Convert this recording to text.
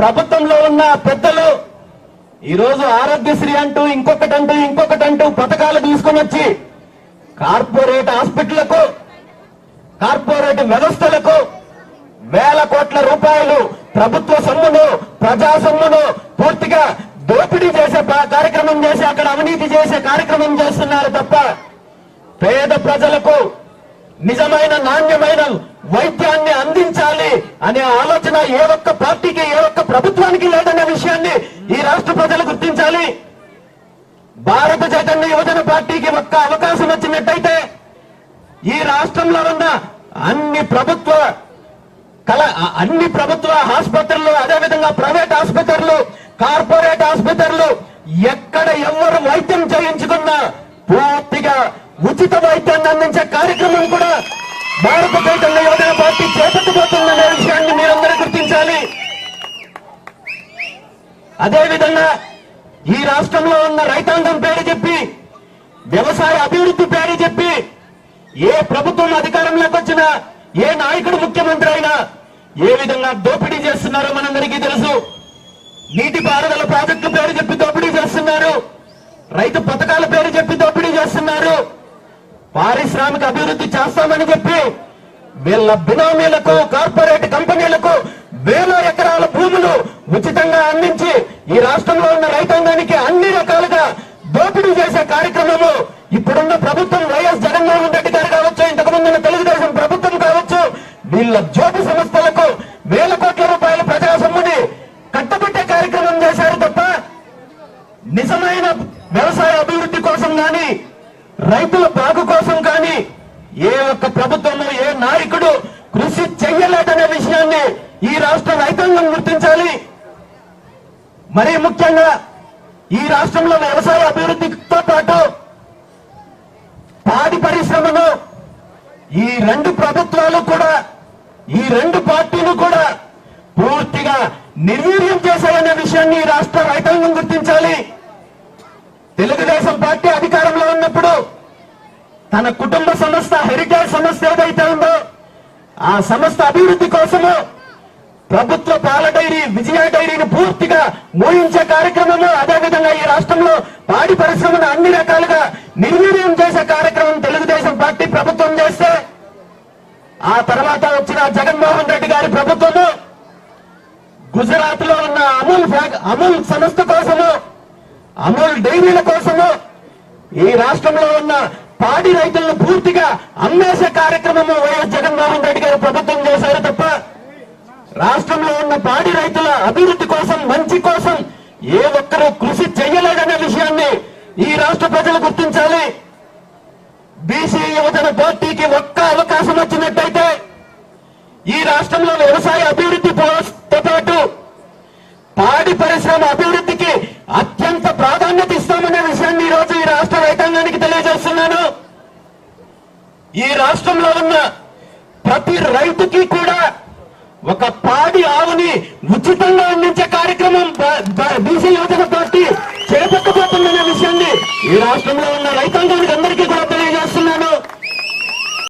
ప్రభుత్వంలో ఉన్న పెద్దలు ఈరోజు ఆరోగ్యశ్రీ అంటూ ఇంకొకటంటూ ఇంకొకటంటూ పథకాలు తీసుకొని వచ్చి కార్పొరేట్ హాస్పిటళ్ళకు కార్పొరేట్ వ్యవస్థలకు వేల కోట్ల రూపాయలు ప్రభుత్వ సొమ్మును ప్రజా సొమ్మును పూర్తిగా దోపిడీ చేసే కార్యక్రమం చేసి అక్కడ అవినీతి చేసే కార్యక్రమం చేస్తున్నారు తప్ప పేద ప్రజలకు నిజమైన నాణ్యమైన వైద్యాన్ని అనే ఆలోచన ఏ ఒక్క పార్టీకి ఏ ఒక్క ప్రభుత్వానికి లేదనే విషయాన్ని ఈ రాష్ట్ర ప్రజలు గుర్తించాలి. భారత చైతన్య యువజన పార్టీకి ఒక్క అవకాశం వచ్చినట్టయితే ఈ రాష్ట్రంలో ఉన్న అన్ని ప్రభుత్వ కల అన్ని ప్రభుత్వ ఆసుపత్రులు అదేవిధంగా ప్రైవేట్ ఆసుపత్రులు కార్పొరేట్ ఆసుపత్రులు ఎక్కడ ఎవరు వైద్యం చేయించుకున్నా పూర్తిగా ఉచిత వైద్యాన్ని అందించే కార్యక్రమం కూడా భారత చైతన్య యువజన పార్టీ చేపట్టబోతుందనే విషయాన్ని మీరందరూ గుర్తించాలి. అదేవిధంగా ఈ రాష్ట్రంలో ఉన్న రైతాంగం పేరు చెప్పి వ్యవసాయ అభివృద్ధి పేరు చెప్పి ఏ ప్రభుత్వం అధికారంలోకి వచ్చినా ఏ నాయకుడు ముఖ్యమంత్రి అయినా ఏ విధంగా దోపిడీ చేస్తున్నారో మనందరికీ తెలుసు. నీటి పారుదల ప్రాజెక్టు పేరు చెప్పి దోపిడీ చేస్తున్నారు. రైతు పథకాల పేరు చెప్పి దోపిడీ చేస్తున్నారు. పారిశ్రామిక అభివృద్ధి చేస్తామని చెప్పి వీళ్ళ బినామీలకు కార్పొరేట్ కంపెనీలకు వేల ఎకరాల భూములు ఉచితంగా అందించి ఈ రాష్ట్రంలో ఉన్న రైతాంగానికి అన్ని రకాలుగా దోపిడీ చేసే కార్యక్రమము ఇప్పుడున్న ప్రభుత్వం వైఎస్ జగన్మోహన్ రెడ్డి గారు కావచ్చు ఇంతకు ముందున్న తెలుగుదేశం ప్రభుత్వం కావచ్చు వీళ్ళ జ్యోతి సంస్థలకు వేల కోట్ల రూపాయల ప్రజా సొమ్ముని కట్టబెట్టే కార్యక్రమం చేశారు తప్ప నిజమైన వ్యవసాయ అభివృద్ధి కోసం గాని రైతుల బాగు కోసం కానీ ఏ ఒక్క ప్రభుత్వము ఏ నాయకుడు కృషి చెయ్యలేదనే విషయాన్ని ఈ రాష్ట్ర రైతాంగం గుర్తించాలి. మరీ ముఖ్యంగా ఈ రాష్ట్రంలో వ్యవసాయ అభివృద్ధితో పాటు పాడి పరిశ్రమను ఈ రెండు ప్రభుత్వాలు కూడా ఈ రెండు పార్టీలు కూడా పూర్తిగా నిర్వీర్యం చేశాయనే విషయాన్ని ఈ రాష్ట్ర రైతాంగం గుర్తించాలి తెలుగుదేశం పార్టీ అధికారంలో ఉన్నప్పుడు తన కుటుంబ సంస్థ హెరిటేజ్ సంస్థ ఏదైతే ఉందో ఆ సంస్థ అభివృద్ధి కోసము ప్రభుత్వ పాల డైరీ విజయ డైరీని పూర్తిగా మూయించే కార్యక్రమము అదేవిధంగా ఈ రాష్ట్రంలో పాడి పరిశ్రమను అన్ని రకాలుగా నిర్వీర్యం చేసే కార్యక్రమం తెలుగుదేశం పార్టీ ప్రభుత్వం చేస్తే ఆ తర్వాత వచ్చిన జగన్మోహన్ రెడ్డి గారి ప్రభుత్వము గుజరాత్లో ఉన్న అమూల్ అమూల్ సంస్థ కోసము అమూల్ డైరీల కోసము ఈ రాష్ట్రంలో ఉన్న పాడి రైతులను పూర్తిగా అమ్మేసే కార్యక్రమము వైఎస్ జగన్మోహన్ రెడ్డి గారు ప్రభుత్వం చేశారు తప్ప రాష్ట్రంలో ఉన్న పాడి రైతుల అభివృద్ధి కోసం మంచి కోసం ఏ ఒక్కరూ కృషి చెయ్యలేదనే విషయాన్ని ఈ రాష్ట్ర ప్రజలు గుర్తించాలి. బీసీ యువజన పార్టీకి ఒక్క అవకాశం వచ్చినట్టయితే ఈ రాష్ట్రంలో వ్యవసాయ అభివృద్ధితో పాటు పాడి పరిశ్రమ అభివృద్ధికి అత్యంత ప్రాధాన్యత ఇస్తామనే విషయాన్ని ఈ రోజు ఈ రాష్ట్ర రైతాంగానికి తెలియజేస్తున్నాను. ఈ రాష్ట్రంలో ఉన్న ప్రతి రైతుకి కూడా ఒక పాడి ఆవుని ఉచితంగా అందించే కార్యక్రమం బీసీ యువజన